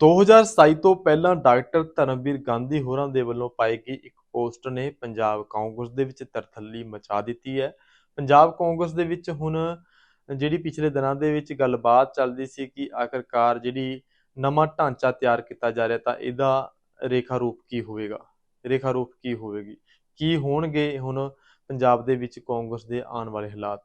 2027 ਤੋਂ ਪਹਿਲਾਂ ਡਾਕਟਰ ਧਰਮਵੀਰ ਗਾਂਧੀ ਹੋਰਾਂ ਦੇ ਵੱਲੋਂ ਪਾਈ ਗਈ ਇੱਕ ਪੋਸਟ ਨੇ ਪੰਜਾਬ ਕਾਂਗਰਸ ਦੇ ਵਿੱਚ ਤਰਥੱਲੀ ਮਚਾ ਦਿੱਤੀ ਹੈ। ਪੰਜਾਬ ਕਾਂਗਰਸ ਦੇ ਵਿੱਚ ਹੁਣ ਜਿਹੜੀ ਪਿਛਲੇ ਦਿਨਾਂ ਦੇ ਵਿੱਚ ਗੱਲਬਾਤ ਚੱਲਦੀ ਸੀ ਕਿ ਆਖਰਕਾਰ ਜਿਹੜੀ ਨਵਾਂ ਢਾਂਚਾ ਤਿਆਰ ਕੀਤਾ ਜਾ ਰਿਹਾ ਤਾਂ ਇਹਦਾ ਰੇਖਾ ਰੂਪ ਕੀ ਹੋਵੇਗਾ? ਰੇਖਾ ਰੂਪ ਕੀ ਹੋਵੇਗੀ? ਕੀ ਹੋਣਗੇ ਹੁਣ ਪੰਜਾਬ ਦੇ ਵਿੱਚ ਕਾਂਗਰਸ ਦੇ ਆਉਣ ਵਾਲੇ ਹਾਲਾਤ?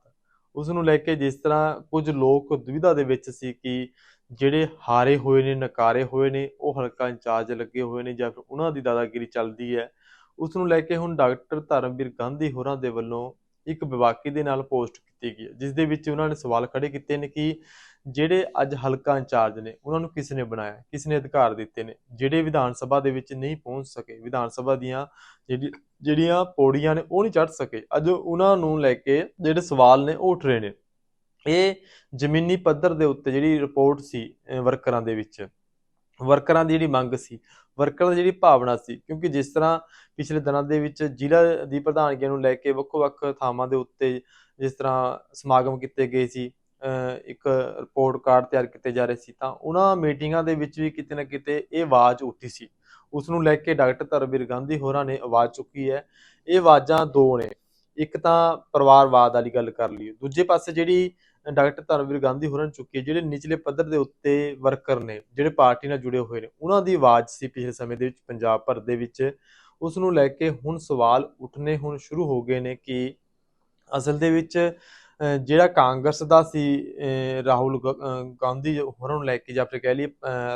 ਉਸ ਨੂੰ ਲੈ ਕੇ ਜਿਸ ਤਰ੍ਹਾਂ ਕੁਝ ਲੋਕ ਦੁਵਿਧਾ ਦੇ ਵਿੱਚ ਸੀ ਕਿ ਜਿਹੜੇ ਹਾਰੇ ਹੋਏ ਨੇ, ਨਕਾਰੇ ਹੋਏ ਨੇ, ਉਹ ਹਲਕਾ ਇੰਚਾਰਜ ਲੱਗੇ ਹੋਏ ਨੇ ਜਾਂ ਫਿਰ ਉਹਨਾਂ ਦੀ ਦਾਦਾਗਿਰੀ ਚੱਲਦੀ ਹੈ। ਉਸ ਨੂੰ ਲੈ ਕੇ ਹੁਣ ਡਾਕਟਰ ਧਰਮਵੀਰ ਗਾਂਧੀ ਹੋਰਾਂ ਦੇ ਵੱਲੋਂ ਇੱਕ ਵਿਵਾਕੀ ਦੇ ਨਾਲ ਪੋਸਟ ਕੀਤੀ ਗਈ ਹੈ, ਜਿਸ ਦੇ ਵਿੱਚ ਉਹਨਾਂ ਨੇ ਸਵਾਲ ਖੜੇ ਕੀਤੇ ਨੇ ਕਿ ਜਿਹੜੇ ਅੱਜ ਹਲਕਾ ਇੰਚਾਰਜ ਨੇ, ਉਹਨਾਂ ਨੂੰ ਕਿਸ ਨੇ ਬਣਾਇਆ, ਕਿਸ ਨੇ ਅਧਿਕਾਰ ਦਿੱਤੇ ਨੇ? ਜਿਹੜੇ ਵਿਧਾਨ ਸਭਾ ਦੇ ਵਿੱਚ ਨਹੀਂ ਪਹੁੰਚ ਸਕੇ, ਵਿਧਾਨ ਸਭਾ ਦੀਆਂ ਜਿਹੜੀ, ਜਿਹੜੀਆਂ ਪੌੜੀਆਂ ਨੇ, ਉਹ ਨਹੀਂ ਚੜ੍ਹ ਸਕੇ। ਅੱਜ ਉਹਨਾਂ ਨੂੰ ਲੈ ਕੇ ਜਿਹੜੇ ਸਵਾਲ ਨੇ, ਉਹ ਉੱਠ ਰਹੇ ਨੇ। ਇਹ ਜ਼ਮੀਨੀ ਪੱਧਰ ਦੇ ਉੱਤੇ ਜਿਹੜੀ ਰਿਪੋਰਟ ਸੀ ਵਰਕਰਾਂ ਦੇ ਵਿੱਚ ਵਰਕਰਾਂ ਦੀ ਜਿਹੜੀ ਮੰਗ ਸੀ ਵਰਕਰਾਂ ਦੀ ਜਿਹੜੀ ਭਾਵਨਾ ਸੀ, ਕਿਉਂਕਿ ਜਿਸ ਤਰ੍ਹਾਂ ਪਿਛਲੇ ਦਿਨਾਂ ਦੇ ਵਿੱਚ ਜ਼ਿਲ੍ਹਾ ਦੀ ਪ੍ਰਧਾਨਗੀ ਨੂੰ ਲੈ ਕੇ ਵੱਖੋ-ਵੱਖ ਥਾਵਾਂ ਦੇ ਉੱਤੇ ਜਿਸ ਤਰ੍ਹਾਂ ਸਮਾਗਮ ਕੀਤੇ ਗਏ ਸੀ ਇੱਕ ਰਿਪੋਰਟ ਕਾਰਡ ਤਿਆਰ ਕੀਤੇ ਜਾ ਰਹੇ ਸੀ, ਤਾਂ ਉਹਨਾਂ ਮੀਟਿੰਗਾਂ ਦੇ ਵਿੱਚ ਵੀ ਕਿਤੇ ਨਾ ਕਿਤੇ ਇਹ ਆਵਾਜ਼ ਉੱਠੀ ਸੀ। ਉਸ ਨੂੰ ਲੈ ਕੇ ਡਾਕਟਰ ਧਰਮਵੀਰ ਗਾਂਧੀ ਹੋਰਾਂ ਨੇ ਆਵਾਜ਼ ਚੁੱਕੀ ਹੈ। ਇਹ ਆਵਾਜ਼ਾਂ ਦੋ ਨੇ, ਇੱਕ ਤਾਂ ਪਰਿਵਾਰਵਾਦ ਵਾਲੀ ਗੱਲ ਕਰ ਲਈ ਦੂਜੇ ਪਾਸੇ ਜਿਹੜੀ ਡਾਕਟਰ ਧਰਮਵੀਰ ਗਾਂਧੀ ਹੋਰਾਂ ਨੇ ਚੁੱਕੀ ਜਿਹੜੇ ਨਿਚਲੇ ਪੱਧਰ ਦੇ ਉੱਤੇ ਵਰਕਰ ਨੇ, ਜਿਹੜੇ ਪਾਰਟੀ ਨਾਲ ਜੁੜੇ ਹੋਏ ਨੇ, ਉਹਨਾਂ ਦੀ ਆਵਾਜ਼ ਸੀ ਪਿਛਲੇ ਸਮੇਂ ਦੇ ਵਿੱਚ ਪੰਜਾਬ ਭਰ ਦੇ ਵਿੱਚ। ਉਸ ਨੂੰ ਲੈ ਕੇ ਹੁਣ ਸਵਾਲ ਉੱਠਣੇ ਹੁਣ ਸ਼ੁਰੂ ਹੋ ਗਏ ਨੇ ਕਿ ਅਸਲ ਦੇ ਵਿੱਚ ਜਿਹੜਾ ਕਾਂਗਰਸ ਦਾ ਸੀ ਰਾਹੁਲ ਗਾਂਧੀ ਹੋਰਾਂ ਨੂੰ ਲੈ ਕੇ ਜਾਂ ਫਿਰ ਕਹਿ ਲਈਏ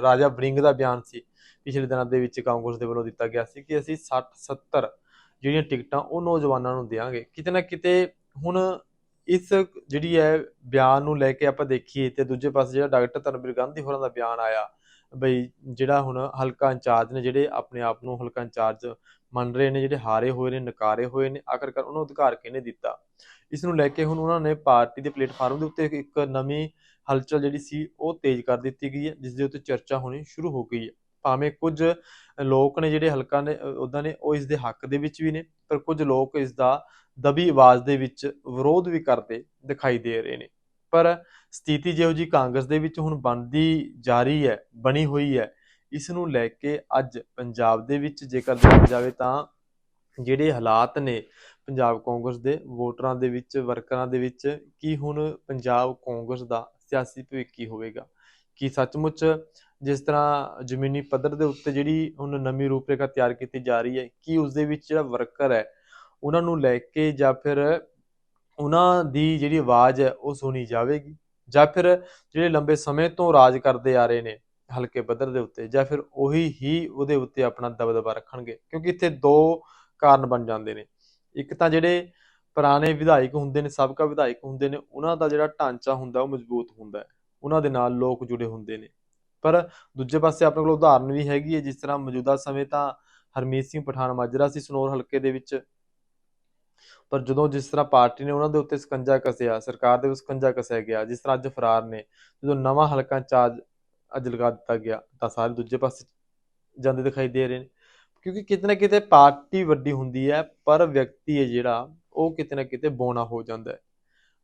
ਰਾਜਾ ਵਰਿੰਗ ਦਾ ਬਿਆਨ ਸੀ, ਪਿਛਲੇ ਦਿਨਾਂ ਦੇ ਵਿੱਚ ਕਾਂਗਰਸ ਦੇ ਵੱਲੋਂ ਦਿੱਤਾ ਗਿਆ ਸੀ ਕਿ ਅਸੀਂ 60 70 ਜਿਹੜੀਆਂ ਟਿਕਟਾਂ ਉਹ ਨੌਜਵਾਨਾਂ ਨੂੰ ਦੇਵਾਂਗੇ ਕਿਤੇ ਨਾ ਕਿਤੇ ਹੁਣ ਇਸ ਜਿਹੜੀ ਹੈ ਬਿਆਨ ਨੂੰ ਲੈ ਕੇ ਆਪਾਂ ਦੇਖੀਏ ਤੇ ਦੂਜੇ ਪਾਸੇ ਜਿਹੜਾ ਡਾਕਟਰ ਧਰਮਵੀਰ ਗਾਂਧੀ ਹੋਰਾਂ ਦਾ ਬਿਆਨ ਆਇਆ, ਬਈ ਜਿਹੜਾ ਹੁਣ ਹਲਕਾ ਇੰਚਾਰਜ ਨੇ ਜਿਹੜੇ ਆਪਣੇ ਆਪ ਨੂੰ ਹਲਕਾ ਇੰਚਾਰਜ ਮੰਨ ਰਹੇ ਨੇ, ਜਿਹੜੇ ਹਾਰੇ ਹੋਏ ਨੇ, ਨਕਾਰੇ ਹੋਏ ਨੇ ਆਖਰਕਾਰ ਉਹਨਾਂ ਨੂੰ ਅਧਿਕਾਰ ਕਿਹਨੇ ਦਿੱਤਾ? ਇਸ ਨੂੰ ਲੈ ਕੇ ਹੁਣ ਉਹਨਾਂ ਨੇ ਪਾਰਟੀ ਦੇ ਪਲੇਟਫਾਰਮ ਦੇ ਉੱਤੇ ਇੱਕ ਨਵੀਂ ਹਲਚਲ ਜਿਹੜੀ ਸੀ ਉਹ ਤੇਜ਼ ਕਰ ਦਿੱਤੀ ਗਈ ਹੈ ਜਿਸ ਦੇ ਉੱਤੇ ਚਰਚਾ ਹੋਣੀ ਸ਼ੁਰੂ ਹੋ ਗਈ ਹੈ। ਭਾਵੇਂ ਕੁਝ ਲੋਕ ਨੇ ਜਿਹੜੇ ਹਲਕਾ ਨੇ ਉਹਦਾ ਨੇ, ਉਹ ਇਸ ਦੇ ਹੱਕ ਦੇ ਵਿੱਚ ਵੀ ਨੇ, ਪਰ ਕੁਝ ਲੋਕ ਇਸ ਦਾ ਦਬੀ ਆਵਾਜ਼ ਦੇ ਵਿੱਚ ਵਿਰੋਧ ਵੀ ਕਰਦੇ ਦਿਖਾਈ ਦੇ ਰਹੇ ਨੇ। ਪਰ ਸਥਿਤੀ ਜਿਹੋ ਜੀ ਕਾਂਗਰਸ ਦੇ ਵਿੱਚ ਹੁਣ ਬਣਦੀ ਜਾਰੀ ਹੈ, ਬਣੀ ਹੋਈ ਹੈ, ਇਸ ਨੂੰ ਲੈ ਕੇ ਅੱਜ ਪੰਜਾਬ ਦੇ ਵਿੱਚ ਜੇਕਰ ਦੇਖਿਆ ਜਾਵੇ ਤਾਂ ਜਿਹੜੇ ਹਾਲਾਤ ਨੇ ਪੰਜਾਬ ਕਾਂਗਰਸ ਦੇ, ਵੋਟਰਾਂ ਦੇ ਵਿੱਚ, ਵਰਕਰਾਂ ਦੇ ਵਿੱਚ, ਕੀ ਹੁਣ ਪੰਜਾਬ ਕਾਂਗਰਸ ਦਾ ਸਿਆਸੀ ਭਵਿੱਖ ਕੀ ਹੋਵੇਗਾ? ਕੀ ਸੱਚਮੁੱਚ ਜਿਸ ਤਰ੍ਹਾਂ ਜ਼ਮੀਨੀ ਪੱਧਰ ਦੇ ਉੱਤੇ ਜਿਹੜੀ ਹੁਣ ਨਵੀਂ ਰੂਪਰੇਖਾ ਤਿਆਰ ਕੀਤੀ ਜਾ ਰਹੀ ਹੈ, ਕਿ ਉਸ ਦੇ ਵਿੱਚ ਜਿਹੜਾ ਵਰਕਰ ਹੈ, ਉਹਨਾਂ ਨੂੰ ਲੈ ਕੇ ਜਾਂ ਫਿਰ ਉਹਨਾਂ ਦੀ ਜਿਹੜੀ ਆਵਾਜ਼ ਹੈ, ਉਹ ਸੁਣੀ ਜਾਵੇਗੀ? ਜਾਂ ਫਿਰ ਜਿਹੜੇ ਲੰਬੇ ਸਮੇਂ ਤੋਂ ਰਾਜ ਕਰਦੇ ਆ ਰਹੇ ਨੇ ਹਲਕੇ ਪੱਧਰ ਦੇ ਉੱਤੇ, ਜਾਂ ਫਿਰ ਉਹੀ ਹੀ ਉਹਦੇ ਉੱਤੇ ਆਪਣਾ ਦਬਦਬਾ ਰੱਖਣਗੇ? ਕਿਉਂਕਿ ਇੱਥੇ ਦੋ ਕਾਰਨ ਬਣ ਜਾਂਦੇ ਨੇ। ਇੱਕ ਤਾਂ ਜਿਹੜੇ ਪੁਰਾਣੇ ਵਿਧਾਇਕ ਹੁੰਦੇ ਨੇ, ਸਾਬਕਾ ਵਿਧਾਇਕ ਹੁੰਦੇ ਨੇ, ਉਹਨਾਂ ਦਾ ਜਿਹੜਾ ਢਾਂਚਾ ਹੁੰਦਾ, ਉਹ ਮਜ਼ਬੂਤ ਹੁੰਦਾ ਹੈ। ਉਹਨਾਂ ਦੇ ਨਾਲ ਲੋਕ ਜੁੜੇ ਹੁੰਦੇ ਨੇ। ਪਰ ਦੂਜੇ ਪਾਸੇ ਆਪਣੇ ਕੋਲ ਉਦਾਹਰਨ ਵੀ ਹੈਗੀ ਹੈ, ਜਿਸ ਤਰ੍ਹਾਂ ਮੌਜੂਦਾ ਸਮੇਂ ਤਾਂ ਹਰਮੀਤ ਸਿੰਘ ਪਠਾਨ ਮਾਜਰਾ ਸੀ ਸਨੋਰ ਹਲਕੇ ਦੇ ਵਿੱਚ। ਪਰ ਜਦੋਂ ਜਿਸ ਤਰ੍ਹਾਂ ਪਾਰਟੀ ਨੇ ਉਹਨਾਂ ਦੇ ਉੱਤੇ ਸਕੰਜਾ ਕਸਿਆ, ਸਰਕਾਰ ਦੇ ਉੱਤੇ ਸਕੰਜਾ ਕੱਸਿਆ ਗਿਆ, ਜਿਸ ਤਰ੍ਹਾਂ ਅੱਜ ਫਰਾਰ ਨੇ, ਜਦੋਂ ਨਵਾਂ ਹਲਕਾ ਚਾਰਜ ਅੱਜ ਲਗਾ ਦਿੱਤਾ ਗਿਆ, ਤਾਂ ਸਾਰੇ ਦੂਜੇ ਪਾਸੇ ਜਾਂਦੇ ਦਿਖਾਈ ਦੇ ਰਹੇ ਨੇ। ਕਿਉਂਕਿ ਕਿਤੇ ਨਾ ਕਿਤੇ ਪਾਰਟੀ ਵੱਡੀ ਹੁੰਦੀ ਹੈ, ਪਰ ਵਿਅਕਤੀ ਹੈ ਜਿਹੜਾ, ਉਹ ਕਿਤੇ ਨਾ ਕਿਤੇ ਬੋਣਾ ਹੋ ਜਾਂਦਾ ਹੈ।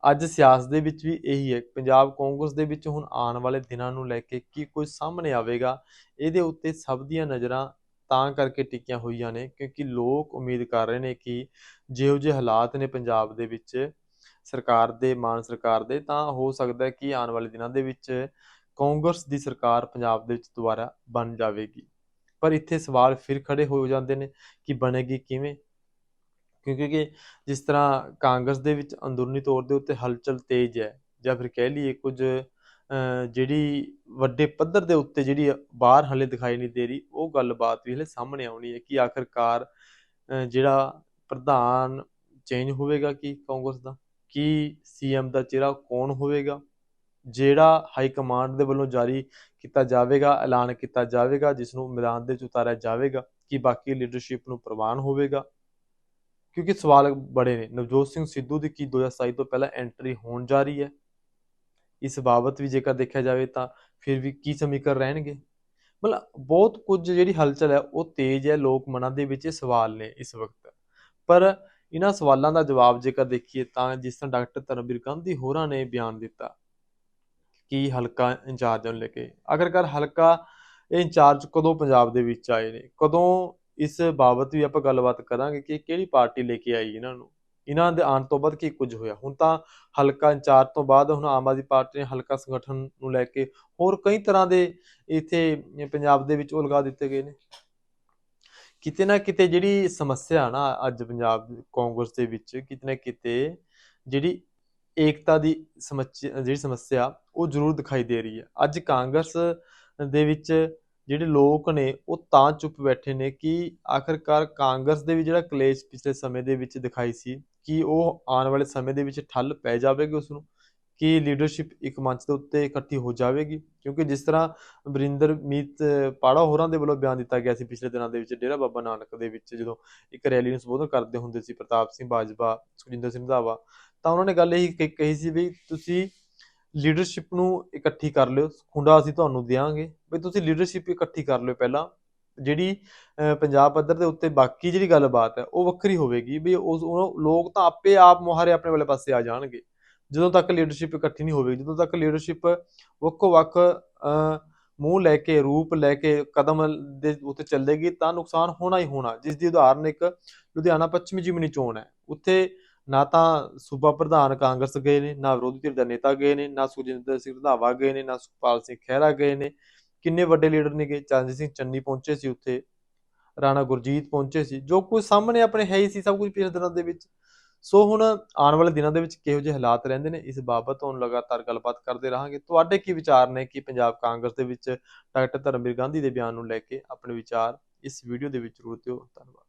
ਅੱਜ ਸਿਆਸਤ ਦੇ ਵਿੱਚ ਵੀ ਇਹੀ ਹੈ, ਪੰਜਾਬ ਕਾਂਗਰਸ ਦੇ ਵਿੱਚ ਹੁਣ ਆਉਣ ਵਾਲੇ ਦਿਨਾਂ ਨੂੰ ਲੈ ਕੇ ਕੀ ਕੁਝ ਸਾਹਮਣੇ ਆਵੇਗਾ, ਇਹਦੇ ਉੱਤੇ ਸਭ ਦੀਆਂ ਨਜ਼ਰਾਂ ਤਾਂ ਕਰਕੇ ਟਿਕੀਆਂ ਹੋਈਆਂ ਨੇ, ਕਿਉਂਕਿ ਲੋਕ ਉਮੀਦ ਕਰ ਰਹੇ ਨੇ ਕਿ ਜਿਹੋ ਜਿਹੇ ਹਾਲਾਤ ਨੇ ਪੰਜਾਬ ਦੇ ਵਿੱਚ ਸਰਕਾਰ ਦੇ, ਮਾਨ ਸਰਕਾਰ ਦੇ, ਤਾਂ ਹੋ ਸਕਦਾ ਹੈ ਕਿ ਆਉਣ ਵਾਲੇ ਦਿਨਾਂ ਦੇ ਵਿੱਚ ਕਾਂਗਰਸ ਦੀ ਸਰਕਾਰ ਪੰਜਾਬ ਦੇ ਵਿੱਚ ਦੁਬਾਰਾ ਬਣ ਜਾਵੇਗੀ। ਪਰ ਇੱਥੇ ਸਵਾਲ ਫਿਰ ਖੜੇ ਹੋ ਜਾਂਦੇ ਨੇ ਕਿ ਬਣੇਗੀ ਕਿਵੇਂ? ਕਿਉਂਕਿ ਕਿ ਜਿਸ ਤਰ੍ਹਾਂ ਕਾਂਗਰਸ ਦੇ ਵਿੱਚ ਅੰਦਰੂਨੀ ਤੌਰ ਦੇ ਉੱਤੇ ਹਲਚਲ ਤੇਜ਼ ਹੈ, ਜਾਂ ਫਿਰ ਕਹਿ ਲਈਏ ਕੁਝ ਜਿਹੜੀ ਵੱਡੇ ਪੱਧਰ ਦੇ ਉੱਤੇ ਜਿਹੜੀ ਬਾਹਰ ਹਲੇ ਦਿਖਾਈ ਨਹੀਂ ਦੇ ਰਹੀ, ਉਹ ਗੱਲਬਾਤ ਵੀ ਹਲੇ ਸਾਹਮਣੇ ਆਉਣੀ ਹੈ ਕਿ ਆਖਰਕਾਰ ਜਿਹੜਾ ਪ੍ਰਧਾਨ ਚੇਂਜ ਹੋਵੇਗਾ ਕੀ ਕਾਂਗਰਸ ਦਾ? ਕੀ ਸੀਐਮ ਦਾ ਚਿਹਰਾ ਕੌਣ ਹੋਵੇਗਾ? ਜਿਹੜਾ ਹਾਈ ਕਮਾਂਡ ਦੇ ਵੱਲੋਂ ਜਾਰੀ ਕੀਤਾ ਜਾਵੇਗਾ, ਐਲਾਨ ਕੀਤਾ ਜਾਵੇਗਾ, ਜਿਸ ਨੂੰ ਮੈਦਾਨ ਦੇ ਵਿੱਚ ਉਤਾਰਿਆ ਜਾਵੇਗਾ, ਕਿ ਬਾਕੀ ਲੀਡਰਸ਼ਿਪ ਨੂੰ ਪ੍ਰਵਾਨ ਹੋਵੇਗਾ? ਕਿਉਂਕਿ ਸਵਾਲ ਬੜੇ ਨੇ। ਨਵਜੋਤ ਸਿੰਘ ਸਿੱਧੂ ਦੀ ਕੀ 2027 ਤੋਂ ਪਹਿਲਾਂ ਐਂਟਰੀ ਹੋਣ ਜਾ ਰਹੀ ਹੈ? ਇਸ ਬਾਬਤ ਵੀ ਜੇਕਰ ਦੇਖਿਆ ਜਾਵੇ ਤਾਂ ਫਿਰ ਵੀ ਕੀ ਸਮੀਕਰਨ ਰਹਿਣਗੇ? ਮਤਲਬ ਬਹੁਤ ਕੁਝ ਜਿਹੜੀ ਹਲਚਲ ਹੈ, ਉਹ ਤੇਜ਼ ਹੈ, ਲੋਕ ਮਨਾਂ ਦੇ ਵਿੱਚ ਇਹ ਸਵਾਲ ਨੇ ਇਸ ਵਕਤ। ਪਰ ਇਹਨਾਂ ਸਵਾਲਾਂ ਦਾ ਜਵਾਬ ਜੇਕਰ ਦੇਖੀਏ ਤਾਂ ਜਿਸ ਤਰ੍ਹਾਂ ਡਾਕਟਰ ਧਰਮਵੀਰ ਗਾਂਧੀ ਹੋਰਾਂ ਨੇ ਬਿਆਨ ਦਿੱਤਾ, ਕਿ ਹਲਕਾ ਇੰਚਾਰਜ ਨੂੰ ਲੈ ਕੇ। ਆਖਰਕਾਰ ਹਲਕਾ ਇਹ ਇੰਚਾਰਜ ਕਦੋਂ ਪੰਜਾਬ ਦੇ ਵਿੱਚ ਆਏ ਨੇ? ਕਦੋਂ ਇਸ ਬਾਬਤ ਵੀ ਆਪਾਂ ਗੱਲਬਾਤ ਕਰਾਂਗੇ ਕਿ ਕਿਹੜੀ ਪਾਰਟੀ ਲੈ ਕੇ ਆਈ ਇਹਨਾਂ ਨੂੰ। ਇਹਨਾਂ ਦੇ ਆਉਣ ਤੋਂ ਬਾਅਦ ਕੀ ਕੁਝ ਹੋਇਆ? ਹੁਣ ਤਾਂ ਹਲਕਾ ਇੰਚਾਰਜ ਤੋਂ ਬਾਅਦ ਹੁਣ ਆਮ ਆਦਮੀ ਪਾਰਟੀ ਨੇ ਹਲਕਾ ਸੰਗਠਨ ਨੂੰ ਲੈ ਕੇ ਹੋਰ ਕਈ ਤਰ੍ਹਾਂ ਦੇ ਇੱਥੇ ਪੰਜਾਬ ਦੇ ਵਿੱਚ ਉਹ ਲਗਾ ਦਿੱਤੇ ਗਏ ਨੇ। ਕਿਤੇ ਨਾ ਕਿਤੇ ਜਿਹੜੀ ਸਮੱਸਿਆ ਨਾ ਅੱਜ ਪੰਜਾਬ ਕਾਂਗਰਸ ਦੇ ਵਿੱਚ ਕਿਤੇ ਨਾ ਕਿਤੇ ਜਿਹੜੀ ਏਕਤਾ ਦੀ ਸਮੱਸਿਆ ਜਿਹੜੀ ਸਮੱਸਿਆ ਉਹ ਜ਼ਰੂਰ ਦਿਖਾਈ ਦੇ ਰਹੀ ਹੈ। ਅੱਜ ਕਾਂਗਰਸ ਦੇ ਵਿੱਚ ਜਿਹੜੇ ਲੋਕ ਨੇ, ਉਹ ਤਾਂ ਚੁੱਪ ਬੈਠੇ ਨੇ ਕਿ ਆਖਰਕਾਰ ਕਾਂਗਰਸ ਦੇ ਵੀ ਜਿਹੜਾ ਕਲੇਸ਼ ਪਿਛਲੇ ਸਮੇਂ ਦੇ ਵਿੱਚ ਦਿਖਾਈ ਸੀ, ਕਿ ਉਹ ਆਉਣ ਵਾਲੇ ਸਮੇਂ ਦੇ ਵਿੱਚ ਠੱਲ ਪੈ ਜਾਵੇਗੀ ਉਸ ਨੂੰ ਕਿ ਲੀਡਰਸ਼ਿਪ ਇੱਕ ਮੰਚ ਦੇ ਉੱਤੇ ਇਕੱਠੀ ਹੋ ਜਾਵੇਗੀ। ਕਿਉਂਕਿ ਜਿਸ ਤਰ੍ਹਾਂ ਵਰਿੰਦਰ ਮੀਤ ਪਾੜਾ ਹੋਰਾਂ ਦੇ ਵੱਲੋਂ ਬਿਆਨ ਦਿੱਤਾ ਗਿਆ ਸੀ ਪਿਛਲੇ ਦਿਨਾਂ ਦੇ ਵਿੱਚ, ਡੇਰਾ ਬਾਬਾ ਨਾਨਕ ਦੇ ਵਿੱਚ ਜਦੋਂ ਇੱਕ ਰੈਲੀ ਨੂੰ ਸੰਬੋਧਨ ਕਰਦੇ ਹੁੰਦੇ ਸੀ ਪ੍ਰਤਾਪ ਸਿੰਘ ਬਾਜਵਾ, ਸੁਖਜਿੰਦਰ ਸਿੰਘ ਰੰਧਾਵਾ ਤਾਂ ਉਹਨਾਂ ਨੇ ਗੱਲ ਇਹੀ ਕਹੀ- ਕਹੀ ਸੀ ਵੀ ਤੁਸੀਂ ਲੀਡਰਸ਼ਿਪ ਨੂੰ ਇਕੱਠੀ ਕਰ ਲਿਓ, ਖੁੰਡਾ ਅਸੀਂ ਤੁਹਾਨੂੰ ਦਿਆਂਗੇ। ਵੀ ਤੁਸੀਂ ਲੀਡਰਸ਼ਿਪ ਇਕੱਠੀ ਕਰ ਲਿਓ ਪਹਿਲਾਂ। ਜਿਹੜੀ ਅਹ, ਪੰਜਾਬ ਪੱਧਰ ਦੇ ਉੱਤੇ ਬਾਕੀ ਜਿਹੜੀ ਗੱਲਬਾਤ ਹੈ ਉਹ ਵੱਖਰੀ ਹੋਵੇਗੀ ਵੀ ਉਸ ਲੋਕ ਤਾਂ ਆਪੇ ਆਪ ਮੁਹਾਰੇ ਆਪਣੇ ਵਾਲੇ ਪਾਸੇ ਆ ਜਾਣਗੇ। ਜਦੋਂ ਤੱਕ ਲੀਡਰਸ਼ਿਪ ਇਕੱਠੀ ਨਹੀਂ ਹੋਵੇਗੀ ਜਦੋਂ ਤੱਕ ਲੀਡਰਸ਼ਿਪ ਵੱਖੋ ਵੱਖ ਅਹ, ਮੂੰਹ ਲੈ ਕੇ ਰੂਪ ਲੈ ਕੇ ਕਦਮ ਦੇ ਉੱਤੇ ਚੱਲੇਗੀ ਤਾਂ ਨੁਕਸਾਨ ਹੋਣਾ ਹੀ ਹੋਣਾ। ਜਿਸ ਦੀ ਉਦਾਹਰਨ ਇੱਕ ਲੁਧਿਆਣਾ ਪੱਛਮੀ ਜਿਮਨੀ ਚੋਣ ਹੈ। ਉੱਥੇ ਨਾ ਤਾਂ ਸੂਬਾ ਪ੍ਰਧਾਨ ਕਾਂਗਰਸ ਗਏ ਨੇ ਨਾ ਵਿਰੋਧੀ ਧਿਰ ਦਾ ਨੇਤਾ ਗਏ ਨੇ ਨਾ ਸੁਖਜਿੰਦਰ ਸਿੰਘ ਰੰਧਾਵਾ ਗਏ ਨੇ ਨਾ ਸੁਖਪਾਲ ਸਿੰਘ ਖਹਿਰਾ ਗਏ ਨੇ। ਕਿੰਨੇ ਵੱਡੇ ਲੀਡਰ ਨੇਗੇ ਚਰਨਜੀਤ ਸਿੰਘ ਚੰਨੀ ਪਹੁੰਚੇ ਸੀ ਉੱਥੇ, ਰਾਣਾ ਗੁਰਜੀਤ ਪਹੁੰਚੇ ਸੀ, ਜੋ ਕੁਝ ਸਾਹਮਣੇ ਆਪਣੇ ਹੈ ਹੀ ਸੀ, ਸਭ ਕੁਝ ਪਿਛਲੇ ਦਿਨਾਂ ਦੇ ਵਿੱਚ। ਸੋ ਹੁਣ ਆਉਣ ਵਾਲੇ ਦਿਨਾਂ ਦੇ ਵਿੱਚ ਕਿਹੋ ਜਿਹੇ ਹਾਲਾਤ ਰਹਿੰਦੇ ਨੇ, ਇਸ ਬਾਬਤ ਹੁਣ ਲਗਾਤਾਰ ਗੱਲਬਾਤ ਕਰਦੇ ਰਹਾਂਗੇ। ਤੁਹਾਡੇ ਕੀ ਵਿਚਾਰ ਨੇ ਕਿ ਪੰਜਾਬ ਕਾਂਗਰਸ ਦੇ ਵਿੱਚ ਡਾਕਟਰ ਧਰਮਵੀਰ ਗਾਂਧੀ ਦੇ ਬਿਆਨ ਨੂੰ ਲੈ ਕੇ ਆਪਣੇ ਵਿਚਾਰ ਇਸ ਵੀਡੀਓ ਦੇ ਵਿੱਚ ਜ਼ਰੂਰ ਦਿਓ। ਧੰਨਵਾਦ।